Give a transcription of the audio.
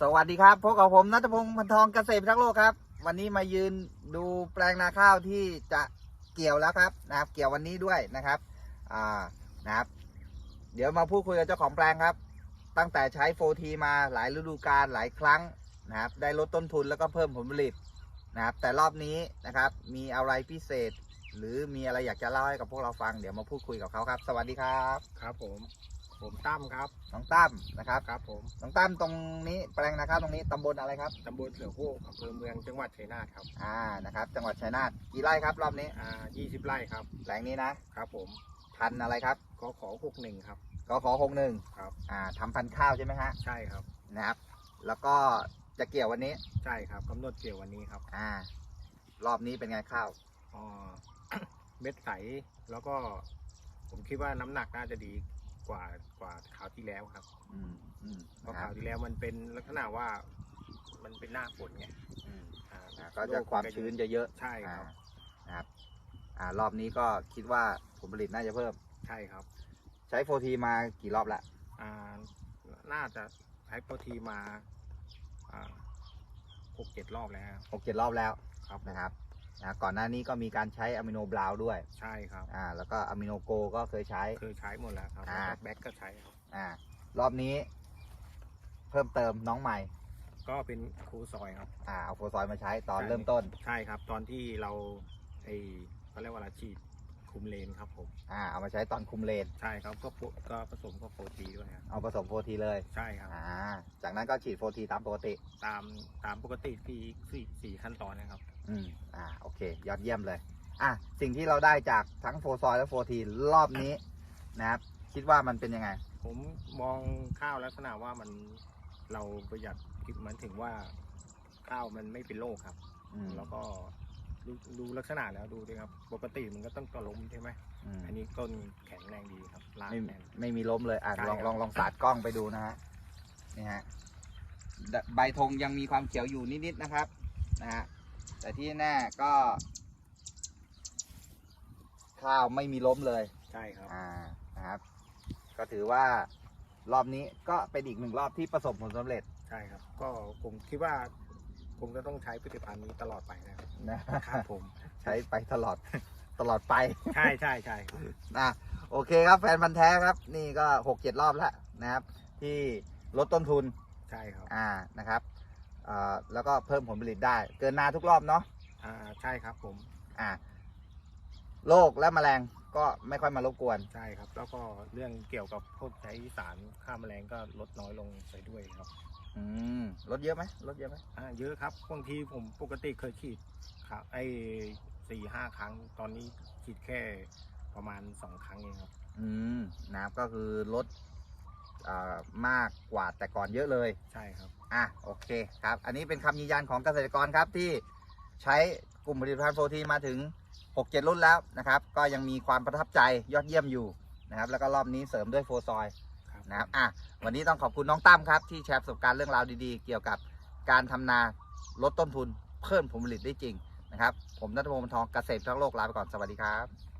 สวัสดีครับพบกับผมนัทพงศ์พันทองเกษตรทักษ์โลกครับ วันนี้มายืนดูแปลงนาข้าวที่จะเกี่ยวแล้วครับนะครับ เกี่ยววันนี้ด้วยนะครับอ่านะครับ เดี๋ยวมาพูดคุยกับเจ้าของแปลงครับ ตั้งแต่ใช้โฟทีมาหลายฤดูกาลหลายครั้งนะครับ ได้ลดต้นทุนแล้วก็เพิ่มผลผลิตนะครับ แต่รอบนี้นะครับ มีอะไรพิเศษ หรือมีอะไรอยากจะเล่าให้กับพวกเราฟังเดี๋ยวมาพูดคุยกับเขาครับ สวัสดีครับ ครับผม ผมตั้มครับน้องตั้มนะครับครับผมน้องตั้มตรงนี้แปลงนาข้าวตรงนี้ตำบลอะไรครับตำบลเสือโฮกอำเภอเมืองจังหวัดชัยนาทครับอ่านะครับจังหวัดชัยนาทกี่ไร่ครับรอบนี้อ่า20 ไร่ครับแปลงนี้นะครับผมพันธุ์อะไรครับขอขอ61ครับกขอหกหนึ่งครับอ่าทำพันธุ์ข้าวใช่ไหมฮะใช่ครับนะครับ แล้วก็จะเกี่ยววันนี้ใช่ครับกำหนดเกี่ยววันนี้ครับอ่ารอบนี้เป็นไงข้าวอ๋อเม็ดใสแล้วก็ ผมคิดว่าน้ำหนักน่าจะดี กว่ากว่าคราวที่แล้วครับอืมอืมเพราะนะคครารัวบที่แล้วมันเป็นลักษณะว่ามันเป็นหน้าฝนไงอืมอ่าอ่าก็จะความชื้นจะเยอะใช่ครับ อ่านะครับอ่ารอบนี้ก็คิดว่าผลผลิตน่าจะเพิ่ม ใช่ครับ ใช้โฟทีมากี่รอบละอ่าน่าจะใช้โปรทีมาอ่าหกเจ็ดรอบแล้วหกเจ็ดรอบแล้วครับนะครับ นะก่อนหน้านี้ก็มีการใช้อะมิโนบราวน์ด้วยใช่ครับอ่าแล้วก็อะมิโนโกก็เคยใช้เคยใช้หมดแล้วครับอ่าแบ็กก็ใช้ครับอ่ารอบนี้ เพิ่มเติมน้องใหม่ ก็เป็นครูซอยครับ อ่าเอาโฟซอยมาใช้ตอนใช่ เริ่มต้นใช่ครับ ตอนที่เราไอเขาเรียกว่าอะไรฉีดคุมเลนครับผมอ่าเอามาใช้ตอนคุมเลน ใช่ครับก็โปรก็ผสมกับโปรตีด้วยครับเอาผสมโฟทีเลย ใช่ครับ อ่า จากนั้นก็ฉีดโฟทีตามปกติ ตามตามปกติที่สี่สี่ขั้นตอนนะครับ อืมอ่าโอเค ยอดเยี่ยมเลย อะสิ่งที่เราได้จากทั้งโฟซอยและโฟทีรอบนี้นะครับ คิดว่ามันเป็นยังไง ผมมองข้าวลักษณะว่ามันเราประหยัดคิดหมันถึงว่าข้าวมันไม่เป็นโรคครับ อืมแล้วก็ดูดูลักษณะแล้วดูดิครับ ปกติมันก็ต้องตะล้มใช่ไหมอืมอันนี้ต้นแข็งแรงดีครับรากไม่แน่น ไม่มีล้มเลยอะใช่ลองครับ ลองลองสาดกล้องไปดูนะฮะนี่ฮะดใบธงยังมีความเขียวอยู่นิดๆนะครับนะฮะ แต่ที่แน่ก็ ข้าวไม่มีล้มเลยใช่ครับ อ่านะครับ ก็ถือว่ารอบนี้ก็เป็นอีกหนึ่งรอบที่ประสบผลสำเร็จใช่ครับ ก็ผมคิดว่า ผมก็ต้องใช้ผลิตภัณฑ์นี้ตลอดไปนะครับนะครับผม ใช้ไปตลอดตลอดไป ใช่ใช่ใช่ครับนะโอเคครับแฟนพันธ์แท้ครับ นี่ก็หกเจ็ดรอบแล้วนะครับ ที่ลดต้นทุนใช่ครับ อ่านะครับ อ่าแล้วก็เพิ่มผลผลิตได้ เกินนาทุกรอบเนาะอ่าใช่ครับผมอ่าโรคและแมลงก็ไม่ค่อยมารบกวน ใช่ครับ แล้วก็เรื่องเกี่ยวกับพวกใช้สารฆ่าแมลงก็ลดน้อยลงไปด้วยครับอืมลดเยอะไหมลดเยอะไหมอ่าเยอะครับบางทีผมปกติเคยฉีดครับไอ้สี่ห้าครั้งตอนนี้ฉีดแค่ประมาณสองครั้งเองครับ อืมนะครับก็คือลดอ่า มากกว่าแต่ก่อนเยอะเลยใช่ครับ อะโอเคครับ อันนี้เป็นคำยืนยันของเกษตรกรครับที่ใช้กลุ่มผลิตภัณฑ์โฟทีมาถึง 6-7 รุ่นแล้วนะครับ ก็ยังมีความประทับใจยอดเยี่ยมอยู่นะครับ แล้วก็รอบนี้เสริมด้วยโฟซอยครับนะครับอะวันนี้ต้องขอบคุณน้องตั้มครับ ที่แชร์ประสบการณ์เรื่องราวดีๆ เกี่ยวกับการทำนาลดต้นทุนเพิ่มผลผลิตได้จริงนะครับ ผมนัทพงศ์บรรทองเกษตรทั้งโลกลาไปก่อนสวัสดีครับ